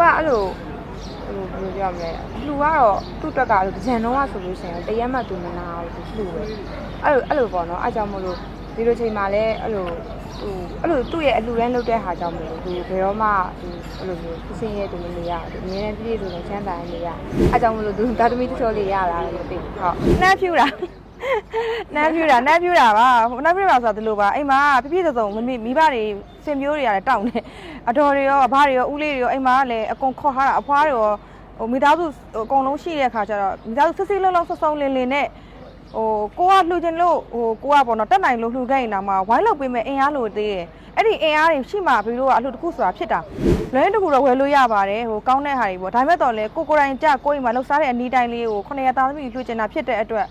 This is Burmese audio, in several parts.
ကအဲ့လိုဟိုဘယ်လိုပြောမလဲလူကတော့သူ့အတွက်ကအဲ့လိုကြံတော့ကဆိုလို့ရှိရင်တရက်မှသူမနာဘူးသူလူပဲအဲ့လိုအဲ့လိုပေါ့နော်အဲ့ကြောင့်မလို့ဒီလိုချိန်မှာလည်းအဲ့လိုဟိုအဲ့လိုသူ့ရဲ့အလူရန်လုပ်တဲ့ဟာကြောင့်မလို့သူဘယ်တော့မှသူအဲ့လိုမျိုးသူစင်းရဲသူမနေရဘူးအမြဲတမ်းပြည့်ပြည့်စုံစုံချမ်းသာနေရအဲ့ကြောင့်မလို့သူတာသမီတချို့လေးရလာတယ်မသိဘူးဟုတ်နှမ်းဖြူတာ နှမ်းဖြူတာနှမ်းဖြူတာပါဟိုနှမ်းဖြူတာဆိုတာဒီလိုပါအိမ်မှာပြည့်ပြည့်စုံစုံမမိမိဘတွေစင်မျိုးတွေကလည်းတောင်းနေအတော်တွေရောအဘတွေရောဦးလေးတွေရောအိမ်မှာကလည်းအကုန်ခေါ်ထားတာအဖွားတွေရောဟိုမိသားစုအကုန်လုံးရှိတဲ့အခါကျတော့မိသားစုစစ်စစ်လုံးလုံးဆော့ဆော့လင်းလင်းနဲ့ဟိုကိုကလှူခြင်းလို့ဟိုကိုကပေါ့နော်တက်နိုင်လို့လှူခဲ့ရင်တော့မှဝိုင်းလုပ်ပေးမယ်အင်အားလို့သေးတယ်အဲ့ဒီအင်အားတွေရှိမှဘီတို့ကအလှူတစ်ခုဆိုတာဖြစ်တာလွင်းတစ်ခုတော့ဝယ်လို့ရပါတယ်ဟိုကောင်းတဲ့ဟာတွေပေါ့ဒါပေမဲ့တော့လေကိုကိုယ်တိုင်ကြကိုယ်အိမ်မှာလှူစားတဲ့အနီးတိုင်းလေးကို900သားသမီးလှူချင်တာဖြစ်တဲ့အတွက်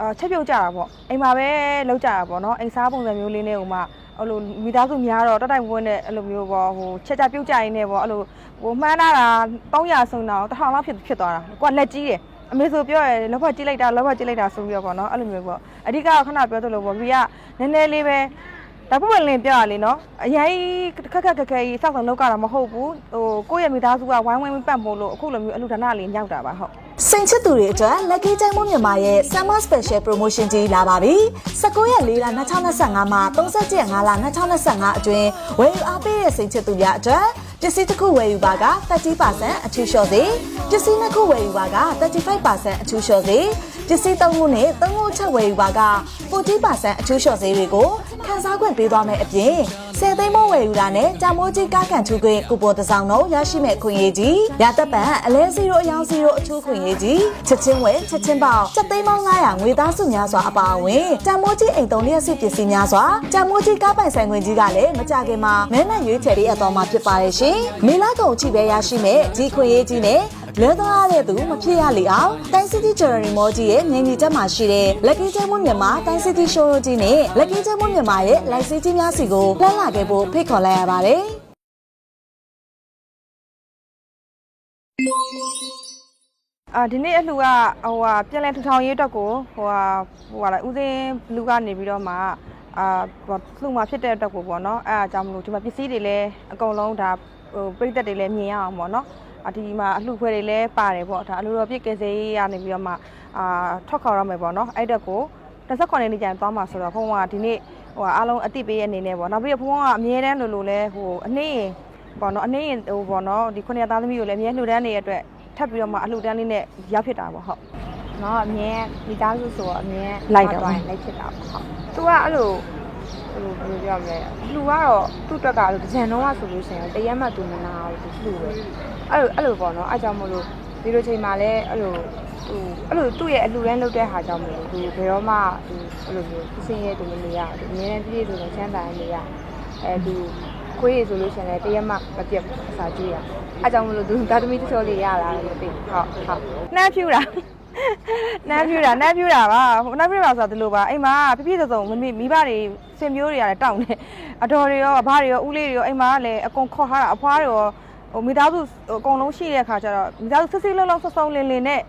အာချက်ပြုတ်ကြတာပေါ့အိမ်မှာပဲလောက်ကြတာပေါ့နော်အိမ်စားပုံစံမျိုးလေးနဲ့ဟိုမှအဲ့လိုမိသားစုများတော့တက်တိုက်ဝန်းနဲ့အဲ့လိုမျိုးပေါ့ဟိုချက်ချပြုတ်ကြရင်းနဲ့ပေါ့အဲ့လိုဟိုမှန်းလာတာ300ဆုံးတော့1000လောက်ဖြစ်ဖြစ်သွားတာကိုကလက်ကြီးတယ်အမေဆိုပြောရလောက်ဖက်ကြည့်လိုက်တာလောက်ဖက်ကြည့်လိုက်တာဆိုပြီးတော့ပေါ့နော်အဲ့လိုမျိုးပေါ့အဓိကခဏပြောသလိုပေါ့ဘီကနည်းနည်းလေးပဲဒါပုတ်ဝင်လင်းပြောရလေနော်အရင်ခက်ခက်ခက်ခဲကြီးစောက်ဆောင်လောက်ကြတာမဟုတ်ဘူးဟိုကိုယ့်ရဲ့မိသားစုကဝိုင်းဝန်းပတ်ဖို့လို့အခုလိုမျိုးအလူဒါနလေးညောက်တာပါဟုတ် စိန်ချစ်သူတွေအတွက် Lucky ကျိုင်းမွမြန်မာရဲ့ Summer Special Promotion ကြီးလာပါပြီ။19ရက်4လ2025မှာ30ရက်5လ2025အတွင်းဝယ်ယူအားပေးတဲ့စိန်ချစ်သူများအတွက်ပစ္စည်းတစ်ခုဝယ်ယူပါက30%အထူးလျှော့စေပစ္စည်းနှစ်ခုဝယ်ယူပါက35%အထူးလျှော့စေ ပစ္စည်းသုံးခုနဲ့သုံးခုချက်ဝယ်ယူပါက40%အထူးလျှော့စေတွေကိုခန်းစားခွင့်ပေးသွားမယ်အပြင်10သိန်းမိုးဝယ်ယူတာနဲ့တာမိုးကြီးကားကန်ထူခွင့်ကူပွန်တစ်စောင်းတော့ရရှိမဲ့ခွင့်ရည်ကြီးရသက်ပံအလဲ0အယောင်0အထူးခွင့်ရည်ကြီးချက်ချင်းဝယ်ချက်ချင်းပေါက်ချက်သိန်းပေါင်း900ငွေသားစုများစွာအပါအဝင်တာမိုးကြီးအိမ်သုံးလျက်စစ်ပစ္စည်းများစွာတာမိုးကြီးကားပိုင်ဆိုင်ခွင့်ကြီးကလည်းမကြခင်မှာမဲနဲ့ရွေးချယ်ပေးအပ်တော်မှာဖြစ်ပါရဲ့ရှင်မေလာကုံအချိပဲရရှိမဲ့ကြီးခွင့်ရည်ကြီးနဲ့ လွဲသွားရတဲ့သူမဖြစ်ရလေအောင်တိုင်း City Jewelry Mall ကြီးရဲ့ငင်းကြီးချက်မှာရှိတဲ့ Lucky ကျင်းမမြန်မာတိုင်း City Showroom ကြီးနဲ့ Lucky ကျင်းမမြန်မာရဲ့ live စီးကြီးများစီကိုလှမ်းလာခဲ့ဖို့ဖိတ်ခေါ်လိုက်ရပါတယ်။အာဒီနေ့အလှူကဟိုဟာပြန်လဲထူထောင်ရေးအတွက်ကိုဟိုဟာဟိုဟာလဲဦးစင်းလူကနေပြီးတော့မှအာဟိုလှူမှာဖြစ်တဲ့အတွက်ကိုပေါ့နော်အဲအားကြောင့်မလို့ဒီမှာပစ္စည်းတွေလည်းအကုန်လုံးဒါ ဟိုပြိသက်တွေလည်းမြင်ရအောင်ပေါ့နော်အဒီမှာအလှူခွဲတွေလည်းပါတယ်ပေါ့ဒါအလှူတော်ပြည့်ကယ်စေးရနေပြီးတော့မှအာထွက်ခေါ်ရမယ်ပေါ့နော်အဲ့တက်ကို29ရက်နေ့ကျရင်သွားမှာဆိုတော့ဘုံကဒီနေ့ဟိုအားလုံးအတိပေးရအနေနဲ့ပေါ့နောက်ပြီးတော့ဘုံကအမြဲတမ်းလိုလိုလဲဟိုအနှင်းရင်ပေါ့နော်အနှင်းရင်ဟိုပေါ့နော်ဒီ900သားသမီးကိုလည်းအမြဲလှူဒန်းနေတဲ့အတွက်ထပ်ပြီးတော့မှအလှူဒန်းလေးနဲ့ရောက်ဖြစ်တာပေါ့ဟုတ်နော်အမြဲမိသားစုဆိုတော့အမြဲလိုက်တယ်သွားရင်လိုက်ဖြစ်တာပေါ့ဟုတ်သူကအဲ့လို ဟိုဘယ်လိုပြောမလဲလူကတော့သူ့အတွက်ကအဲ့လိုကြံတော့ကဆိုလို့ရှိရင်တရက်မှသူမနာဘူးသူလူပဲအဲ့လိုအဲ့လိုပေါ့နော်အဲ့ကြောင့်မလို့ဒီလိုချိန်မှာလည်းအဲ့လိုဟိုအဲ့လိုသူ့ရဲ့အလှူရန်လုပ်တဲ့ဟာကြောင့်မလို့သူဘယ်တော့မှသူအဲ့လိုမျိုးသူစင်းရဲသူမနေရဘူးအမြဲတမ်းပြည့်ပြည့်စုံစုံချမ်းသာနေရအဲသူခွေးရဆိုလို့ရှိရင်လည်းတရက်မှမပြတ်ဘူးအစာကျွေးရအဲ့ကြောင့်မလို့သူတာသမီတချို့လေးရလာတယ်မသိဘူးဟုတ်ဟုတ်နှမ်းဖြူတာ နမ်းပြူတာနမ်းပြူတာပါဟိုနမ်းပြူတာဆိုတာဒီလိုပါအိမ်မှာပြပြစုံစုံမမိမိဘတွေစင်မျိုးတွေကလည်းတောင်းနေအတော်တွေရောအဘတွေရောဦးလေးတွေရောအိမ်မှာကလည်းအကုန်ခေါ်ထားတာအဖွားတွေရောဟိုမိသားစုအကုန်လုံးရှိတဲ့ခါကျတော့မိသားစုစစ်စစ်လုံးလုံးဆော့ဆော့လင်းလင်းနဲ့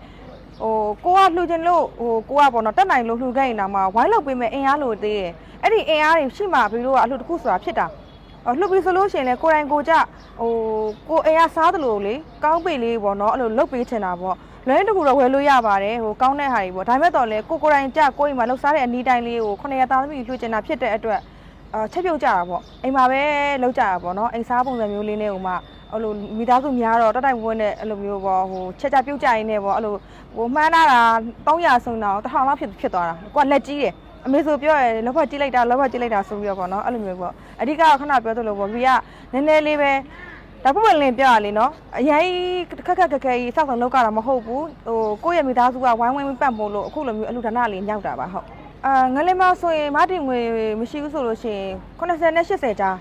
ဟိုကိုကလှူခြင်းလို့ဟိုကိုကပေါ့နော်တက်နိုင်လို့လှူခဲ့ရင်တော့မှဝိုင်းလုပ်ပေးမယ်အင်အားလို့သေးတယ်အဲ့ဒီအင်အားတွေရှိမှဘီတို့ကအလှူတစ်ခုဆိုတာဖြစ်တာအော် လှုပ်ပြီးဆိုလို့ရှိရင်လေကိုယ်တိုင်ကိုကြဟိုကိုအိမ်ကစားသလိုလေကောင်းပေလေးပေါ့နော်အဲ့လိုလှုပ်ပေးချင်တာပေါ့လွင်းတစ်ခုတော့ဝယ်လို့ရပါတယ်ဟိုကောင်းတဲ့ဟာကြီးပေါ့ဒါပေမဲ့တော့လေကိုကိုယ်တိုင်ကြကိုယ်အိမ်မှာလှုပ်စားတဲ့အနီးတိုင်းလေးကို900သားသမီးလှူချင်တာဖြစ်တဲ့အတွက်အာချက်ပြုတ်ကြတာပေါ့အိမ်မှာပဲလှုပ်ကြတာပေါ့နော်အိမ်စားပုံစံမျိုးလေးနဲ့ဟိုမှအဲ့လိုမိသားစုများတော့တက်တိုက်ဝန်းနဲ့အဲ့လိုမျိုးပေါ့ဟိုချက်ချပြုတ်ကြရင်းနဲ့ပေါ့အဲ့လိုဟိုမှန်းလာတာ300ဆုံးတော့1000လောက်ဖြစ်ဖြစ်သွားတာကိုကလက်ကြီးတယ် အမေဆိုပြောရဲလောက်ဖက်ကြည့်လိုက်တာလောက်ဖက်ကြည့်လိုက်တာဆိုပြီးတော့ပေါ့နော်အဲ့လိုမျိုးပေါ့အဓိကခဏပြောသလိုပေါ့ဘီကနည်းနည်းလေးပဲဒါပုတ်ဝင်လင်းပြောရလေနော်အရင်ခက်ခက်ခက်ခဲကြီးစောက်ဆောင်လောက်ကြတာမဟုတ်ဘူးဟိုကိုယ့်ရဲ့မိသားစုကဝိုင်းဝန်းပတ်ဖို့လို့အခုလိုမျိုးအလူဒါနလေးညောက်တာပါဟုတ်အာငလင်မဆိုရင်မတင်ငွေမရှိဘူးဆိုလို့ရှိရင်80နဲ့80ကြား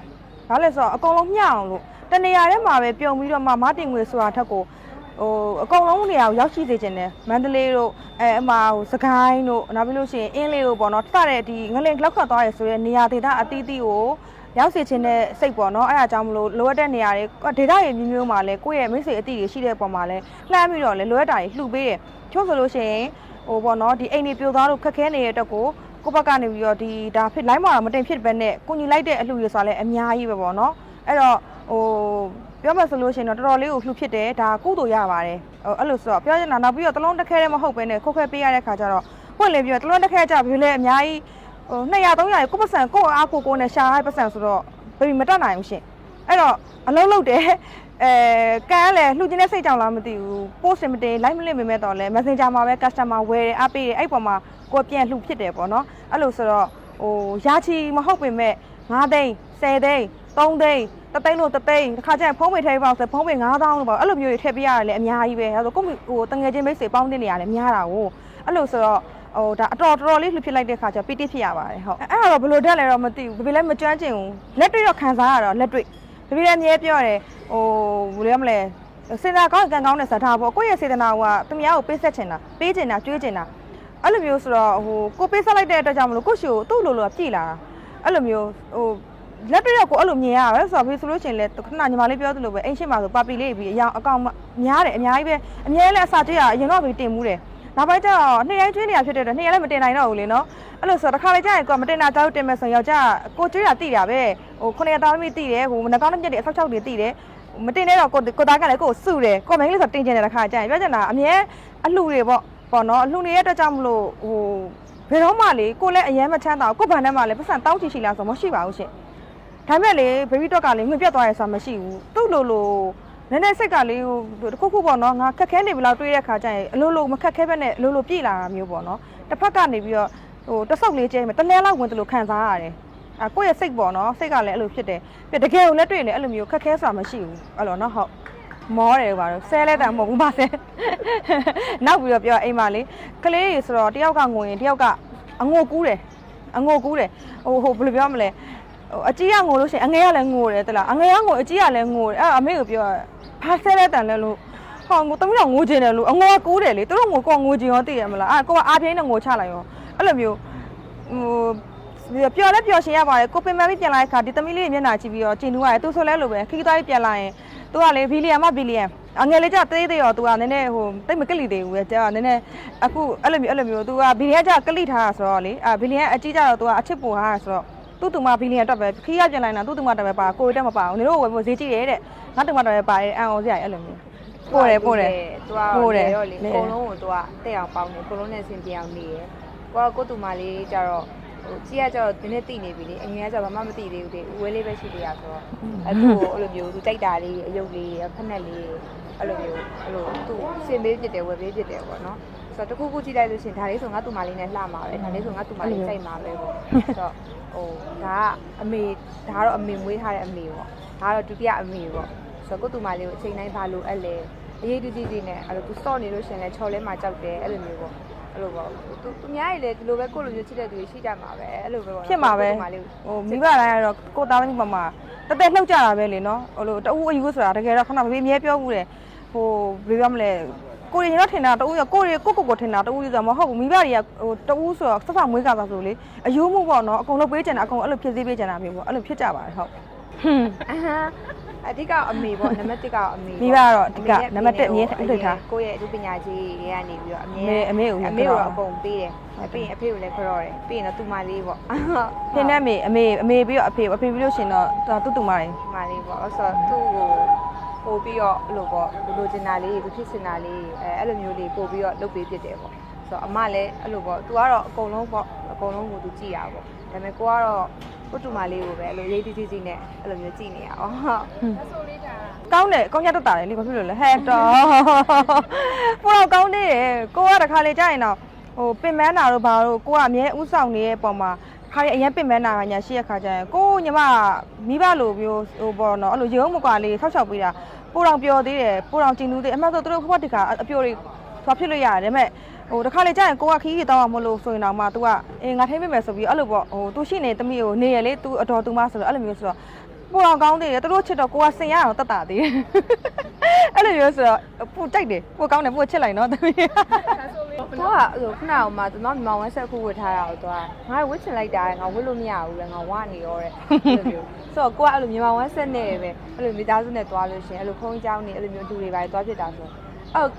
ဘာလဲဆိုတော့အကုန်လုံးမျှအောင်လို့တနေရာထဲမှာပဲပြုံပြီးတော့မှမတင်ငွေဆိုတာထက်ကို ဟိုအကုန်လုံးနေရာကိုရောက်ရှိစေခြင်းနဲ့မန္တလေးတို့အဲအမဟိုစကိုင်းတို့နောက်ပြီးလို့ရှိရင်အင်းလေးတို့ပေါ့နော်တတဲ့ဒီငလင်လောက်ခတ်သွားရဆိုရဲနေရာဒေသအသီးသီးကိုရောက်စေခြင်းနဲ့စိတ်ပေါ့နော်အဲအားကြောင့်မလို့လိုအပ်တဲ့နေရာတွေဒေသတွေမျိုးမျိုးမှာလဲကိုယ့်ရဲ့မိတ်ဆွေအသီးတွေရှိတဲ့ပုံမှာလဲလှမ်းပြီးတော့လဲလိုအပ်တာတွေလှူပေးတယ်ချို့ဆိုလို့ရှိရင်ဟိုပေါ့နော်ဒီအိမ်တွေပြိုသွားလို့ခက်ခဲနေတဲ့အတွက်ကိုကိုယ့်ဘက်ကနေပြီးတော့ဒီဒါဖြစ်လိုင်းမှာတော့မတင်ဖြစ်ပဲနဲ့ကိုညီလိုက်တဲ့အလှူရဆိုတာလဲအများကြီးပဲပေါ့နော်အဲ့တော့ဟို ပြောမှဆိုလို့ရှိရင်တော့တော်တော်လေးကိုလှူဖြစ်တယ်ဒါကုသိုလ်ရပါတယ်ဟိုအဲ့လိုဆိုတော့ပြောချင်တာနောက်ပြီးတော့တလုံးတစ်ခဲတည်းမဟုတ်ဘဲနဲ့ခုတ်ခဲပေးရတဲ့ခါကျတော့ပွင့်လေပြီးတော့တလုံးတစ်ခဲကြပြီလေအများကြီးဟို200 300ကိုပတ်စံကိုအားကိုကိုနဲ့ရှာရပတ်စံဆိုတော့ဘယ်မတတ်နိုင်ဘူးရှင်အဲ့တော့အလုံးလုံးတယ်အဲကန်းလဲလှူခြင်းတဲ့စိတ်ကြောင့်လားမသိဘူး post မတင် live မလင့်မိမဲ့တော့လဲ messenger မှာပဲ customer ဝယ်တယ်အားပေးတယ်အဲ့ပေါ်မှာကိုယ်ပြန်လှူဖြစ်တယ်ပေါ့နော်အဲ့လိုဆိုတော့ဟိုရာချီမဟုတ်ပေမဲ့9သိန်း10သိန်း 3သိန်းတသိန်းလို့တသိန်းတစ်ခါကျရင်ဖုံးပေထဲပေါက်ဆိုဖုံးပေ9000လို့ပေါ့အဲ့လိုမျိုးတွေထည့်ပေးရတယ်လေအများကြီးပဲအဲ့ဒါဆိုကိုယ့်ဟိုတငယ်ချင်းမိတ်ဆွေပေါင်းတင်နေရတယ်များတာကိုအဲ့လိုဆိုတော့ဟိုဒါအတော်တော်တော်လေးလှူဖြစ်လိုက်တဲ့ခါကျပီတိဖြစ်ရပါတယ်ဟုတ်အဲ့ဒါတော့ဘယ်လိုတက်လဲတော့မသိဘူးဘယ်ဘယ်လဲမကြမ်းကျင်ဘူးလက်တွေ့တော့ခံစားရတော့လက်တွေ့ဘယ်ဘယ်လဲအမြဲပြောတယ်ဟိုဘယ်လိုရမလဲစေတနာကောင်းကံကောင်းတဲ့ဇာတာပေါ့ကိုယ့်ရဲ့စေတနာကသူများကိုပေးဆက်ချင်တာပေးချင်တာကျွေးချင်တာအဲ့လိုမျိုးဆိုတော့ဟိုကိုပေးဆက်လိုက်တဲ့အတွက်ကြောင့်မလို့ကိုယ့်ရှိကိုသူ့လိုလိုပြည့်လာတာအဲ့လိုမျိုးဟို လက်တွေ့တော့ကိုအဲ့လိုမြင်ရတာပဲဆိုတော့ဖေးဆိုလို့ရှိရင်လေခဏညီမလေးပြောသလိုပဲအိမ်ရှိမှာဆိုပါပီလေးပြီးအရောင်အကောင်များတယ်အများကြီးပဲအများလည်းအစာကြေးရအရင်တော့ပြီးတင်မှုတယ်နောက်ပိုင်းကျတော့နှစ်တိုင်းကျွေးနေရဖြစ်တဲ့အတွက်နှစ်ရက်လည်းမတင်နိုင်တော့ဘူးလေနော်အဲ့လိုဆိုတော့တစ်ခါလေကြာရင်ကိုကမတင်တာကြောက်တင်မယ်ဆိုရင်ယောက်ျားကိုကျွေးတာတိတာပဲဟိုခုနှစ်ရက်သားသမီးတိတယ်ဟိုနှကောင်းနှက်ပြက်တွေအဆောက်အအုံတွေတိတယ်မတင်တဲ့တော့ကိုကိုသားကလည်းကိုစုတယ်ကိုမင်းလေးဆိုတင်ကျင်တယ်တစ်ခါကြာရင်ပြောချင်တာအမြဲအလှတွေပေါ့ပေါ့နော်အလှနေတဲ့အတွက်ကြောင့်မလို့ဟိုဘယ်တော့မှလေကိုလည်းအရင်မချမ်းသာကိုဗန်ထဲမှာလည်းပတ်စံတောင်းချီရှိလားဆိုမရှိပါဘူးရှင် ဒါပေမဲ့လေဘေဘီတော့ကလေငွေပြတ်သွားရဆိုတာမရှိဘူးသူ့လိုလိုနည်းနည်းစိတ်ကလေးဟိုတစ်ခုခုပေါ့နော်ငါခက်ခဲနေပြီလောက်တွေးတဲ့ခါကျရင်အလိုလိုမခက်ခဲဘဲနဲ့အလိုလိုပြေးလာတာမျိုးပေါ့နော်တစ်ဖက်ကနေပြီးတော့ဟိုတဆုပ်လေးကျဲမယ်တလဲလောက်ဝင်တယ်လို့ခံစားရတယ်အဲကိုယ့်ရဲ့စိတ်ပေါ့နော်စိတ်ကလည်းအဲ့လိုဖြစ်တယ်ပြတကယ်ကိုလက်တွေ့နေအဲ့လိုမျိုးခက်ခဲဆိုတာမရှိဘူးအဲ့လိုနော်ဟုတ်မောတယ်ပါတော့ဆဲလဲတာမဟုတ်ဘူးပါဆဲနောက်ပြီးတော့ပြောအိမ်မှာလေကလေးတွေဆိုတော့တယောက်ကငိုရင်တယောက်ကအငိုကူးတယ်အငိုကူးတယ်ဟိုဟိုဘယ်လိုပြောမလဲ ဟိုအကြီးကငိုလို့ရှိရင်အငယ်ကလည်းငိုတယ်တလားအငယ်ကငိုအကြီးကလည်းငိုတယ်အဲ့အမေကိုပြောဘာဆဲတဲ့တန်လဲလို့ဟောငိုတမီးတော့ငိုချင်တယ်လို့အငိုကကူးတယ်လေသူတို့ငိုကောငိုချင်ရောသိတယ်မလားအဲ့ကိုကအားပြင်းနဲ့ငိုချလိုက်ရောအဲ့လိုမျိုးဟိုပျော်လဲပျော်ရှင်ရပါတယ်ကိုပင်မပြီးပြန်လာတဲ့ခါဒီသမီးလေးမျက်နှာကြည့်ပြီးတော့ကျင်တူရတယ်သူဆိုလဲလို့ပဲခီးသွားပြီးပြန်လာရင်သူကလေဘီလီယံမဘီလီယံအငယ်လေးကျသေးသေးရောသူကနည်းနည်းဟိုတိတ်မကလိသေးဘူးပဲကျတော့နည်းနည်းအခုအဲ့လိုမျိုးအဲ့လိုမျိုးသူကဘီလီယံကျကလိထားတာဆိုတော့လေအာဘီလီယံအကြီးကျတော့သူကအချစ်ပူထားတာဆိုတော့ သူ့တူမဘီလီယံတက်ပဲခီးရပြန်လိုက်တာသူ့တူမတက်ပဲပါကိုယ်တက်မပါဘူးနေတော့ဝယ်ဖို့ဈေးကြည့်ရဲတဲ့ငါတူမတက်ပဲပါတယ်အံအောင်စရာအဲ့လိုမျိုးပို့တယ်ပို့တယ်သူကပို့တယ်ရောလေလေအကုန်လုံးကိုသူကတက်အောင်ပေါင်းတယ်အကုန်လုံးနဲ့ဆင်ပြေအောင်နေရယ်ကိုကကိုတူမလေးကြတော့ဟိုကြီးကကြတော့ဒီနေ့တိနေပြီလေအငယ်ကကြတော့ဘာမှမသိသေးဘူးလေဝဲလေးပဲရှိသေးရဆိုတော့အဲ့သူ့ကိုအဲ့လိုမျိုးသူတိုက်တာလေးအယုတ်လေးဖက်နဲ့လေးအဲ့လိုမျိုးအဲ့လိုသူ့စင်ပေးဖြစ်တယ်ဝယ်ပေးဖြစ်တယ်ပေါ့နော် ဆိုတော့တခုခုကြည့်လိုက်လို့ရှင်ဒါလေးဆိုငါတူမလေးနဲ့လှမှာပဲဒါလေးဆိုငါတူမလေးစိတ်မှာပဲပေါ့ဆိုတော့ဟိုဒါကအမေဒါကတော့အမေမွေးထားတဲ့အမေပေါ့ဒါကတော့ဒုတိယအမေပေါ့ဆိုတော့ကိုတူမလေးကိုအချိန်တိုင်းဘာလို့အဲ့လဲအရေးတူတူကြီးနဲ့အဲ့လိုသူစော့နေလို့ရှရင်လဲချော်လဲမှာကြောက်တယ်အဲ့လိုမျိုးပေါ့အဲ့လိုပေါ့သူသူများကြီးလည်းဒီလိုပဲကိုယ့်လိုမျိုးချစ်တဲ့သူတွေရှိကြမှာပဲအဲ့လိုပဲပေါ့နော်ဖြစ်မှာပဲကိုယ့်ကိုယ်လေးဟိုမိဘတိုင်းကတော့ကိုသားသမီးပေါ်မှာတက်တက်လှုပ်ကြတာပဲလေနော်ဟိုလိုတူအယူဆိုတာတကယ်တော့ခဏဘေးအမြဲပြောမှုတယ်ဟိုဘယ်ပြောမလဲ ကိုရီတော့ထင်တာတူရကိုရီကိုကိုကိုထင်တာတူဆိုတော့မဟုတ်ဘူးမိဘတွေကဟိုတူဆိုတော့ဆက်ဆံမွေးကြတာဆိုလေအယူမှုပေါ့နော်အကုန်လုံးပေးကြတာအကုန်အဲ့လိုဖြစ်စေးပေးကြတာမျိုးပေါ့အဲ့လိုဖြစ်ကြပါတယ်ဟုတ်ဟွန်းအဟမ်းအဓိကအမေပေါ့နံပါတ်1ကအမေမိဘကတော့အဓိကနံပါတ်1အမြဲဥထိတ်ထားကိုယ့်ရဲ့အမှုပညာကြီးတွေကနေပြီးတော့အမြဲအမေအမေကိုအမေကိုခေါ်အကုန်ပေးတယ်ပြီးရင်အဖေကိုလည်းခေါ်ရတယ်ပြီးရင်တော့သူမလေးပေါ့ဖင်းနဲ့မေအမေအမေပြီးတော့အဖေအဖေပြီးလို့ရှင်တော့တူတူမာတယ်ဒီမလေးပေါ့အဲ့ဆိုသူ့ကို ပို့ပြီးတော့အဲ့လိုပေါ့ဘလိုချင်တာလေးသူဖြစ်ချင်တာလေးအဲအဲ့လိုမျိုးလေးပို့ပြီးတော့လုပ်ပေးဖြစ်တယ်ပေါ့ဆိုတော့အမလည်းအဲ့လိုပေါ့သူကတော့အကုန်လုံးပေါ့အကုန်လုံးကိုသူကြည့်ရပါပေါ့ဒါပေမဲ့ကိုကတော့ကိုတူမလေးကိုပဲအဲ့လိုရေးတီးတီးတီးနဲ့အဲ့လိုမျိုးကြည့်နေရအောင်ဟုတ်ကောင်းတယ်ကောင်းကြတတ်တာလေလေဘာဖြစ်လို့လဲဟဲ့တော့ပိုတော့ကောင်းသေးတယ်ကိုကတခါလေကြာရင်တော့ဟိုပင်မန်းတာတို့ဘာတို့ကိုကအမြဲဥဆောင်နေတဲ့ပုံမှာ ခါရအရင်ပင်မန်းတာကညာရှိရခါကျရင်ကိုညီမမိဘလိုမျိုးဟိုပေါ့နော်အဲ့လိုရုံးမကွာလေးဆောက်ရှောက်ပေးတာပိုတော့ပျော်သေးတယ်ပိုတော့ကျင်သူသေးအမှန်ဆိုသူတို့ဖဖတခါအပျော်တွေသွားဖြစ်လို့ရတယ်ဒါပေမဲ့ဟိုတခါလေကြာရင်ကိုကခီးကြီးတောင်းအောင်မလို့ဆိုရင်တော့မှ तू ကအေးငါထိမ့်မိမယ်ဆိုပြီးအဲ့လိုပေါ့ဟို तू ရှိနေတမီးကိုနေရလေ तू အတော် तू မဆိုတော့အဲ့လိုမျိုးဆိုတော့ ပူအောင်ကောင်းသေးတယ်သူတို့ချစ်တော့ကိုကစင်ရအောင်တတ်တာသေးတယ် အဲ့လိုမျိုးဆိုတော့ပူကြိုက်တယ်ပူကောင်းတယ်ပူချစ်လိုက်နော်သမီးသူကအဲ့လိုခဏအောင်မှသူမမောင်ဝမ်းဆက်ခုဝတ်ထားတာကိုသူကငါဝတ်ချင်လိုက်တာငါဝတ်လို့မရဘူးလေငါဝနေရောတဲ့အဲ့လိုမျိုးဆိုတော့ကိုကအဲ့လိုမြန်မာဝမ်းဆက်နဲ့ပဲအဲ့လိုမိသားစုနဲ့တွားလို့ရှင်အဲ့လိုခုံးကြောင်းနေအဲ့လိုမျိုးလူတွေပါတွားဖြစ်တာဆိုအော်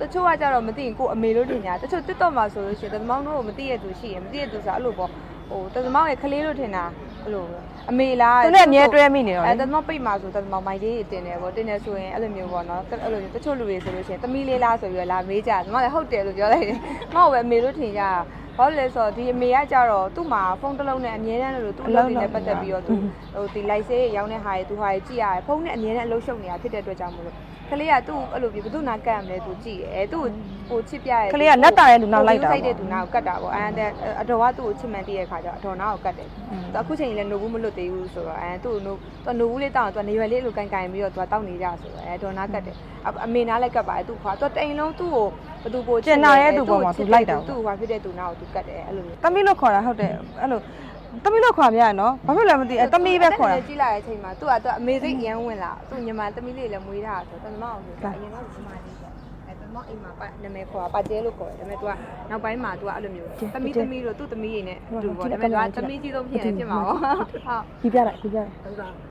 တချို့ကကြတော့မသိရင်ကိုအမေလို့ထင်ကြတချို့တစ်တော့မှဆိုလို့ရှိရင်တသမောင်းတို့ကိုမသိရသူရှိရင်မသိရသူဆိုအဲ့လိုပေါ့ဟိုတသမောင်းရဲ့ခလေးလို့ထင်တာ အဲ့လိုပဲအမေလားသူနဲ့အမြဲတွဲမိနေတော့လေအဲတမပိတ်မှာဆိုတမမိုက်လေးတင်တယ်ပေါ့တင်တယ်ဆိုရင်အဲ့လိုမျိုးပေါ့နော်အဲ့လိုမျိုးတချို့လူတွေဆိုလို့ရှိရင်သမီးလေးလားဆိုပြီးတော့လာမေးကြတယ်မလည်းဟုတ်တယ်လို့ပြောလိုက်တယ်မဟုတ်ပဲအမေလို့ထင်ကြတာဘာလို့လဲဆိုတော့ဒီအမေကကြတော့သူ့မှာဖုန်းတစ်လုံးနဲ့အမြဲတမ်းလို့သူ့အလုပ်တွေနဲ့ပတ်သက်ပြီးတော့သူဟိုဒီ live ဆေးရောင်းတဲ့ဟာတွေသူဟာတွေကြည့်ရတယ်ဖုန်းနဲ့အမြဲတမ်းအလုပ်ရှုပ်နေတာဖြစ်တဲ့အတွက်ကြောင့်မလို့ ကလေးကသူ့အဲ့လိုပြီးဘယ်သူနာကတ်ရမလဲသူကြည့်တယ်သူ့ကိုချစ်ပြရဲကလေးကလက်တာရဲ့လူနောက်လိုက်တာစိုက်တဲ့ပေါ့သူနာကိုကတ်တာပေါ့အဲအတော်ကသူ့ကိုချစ်မှန်တည့်ရဲ့ခါကျတော့အတော်နာကိုကတ်တယ်သူအခုချိန်လည်းနိုဘူးမလွတ်သေးဘူးဆိုတော့အဲသူ့နိုသူနိုဘူးလေးတောင်းသူနေရွယ်လေးလိုကန်ကန်ပြီးတော့သူကတောက်နေကြဆိုတော့အဲဒေါ်နာကတ်တယ်အမေနာလည်းကတ်ပါတယ်သူခွာသူတိန်လုံးသူ့ကိုဘသူကိုသူ့ဟာဖြစ်တဲ့သူနာကိုသူကတ်တယ်အဲ့လိုမျိုးတမီလို့ခေါ်တာဟုတ်တယ်အဲ့လို တမီလို့ခေါ်ပြရနော်ဘာဖြစ်လဲမသိအဲတမီပဲခေါ်တာ ကြီးလာတဲ့အချိန်မှာသူကသူအမေစိတ်ရမ်းဝင်လာသူညီမသမီးလေးလည်းမွေးထားဆိုတော့တမအောင်ဆိုတော့အရင်ကညီမလေးပေါ့အဲတမအိမ်မှာပါနာမည်ခေါ်ပါကျဲလို့ခေါ်တယ်ဒါပေမဲ့ तू ကနောက်ပိုင်းမှာ तू ကအဲ့လိုမျိုးသမီးသမီးလို့သူ့သမီးရင်းနဲ့တူပေါ့ဒါပေမဲ့ तू ကသမီးကြီးဆုံးဖြစ်ရင်ဖြစ်မှာပေါ့ဟုတ် ဒီပြလိုက်ဒီပြလိုက်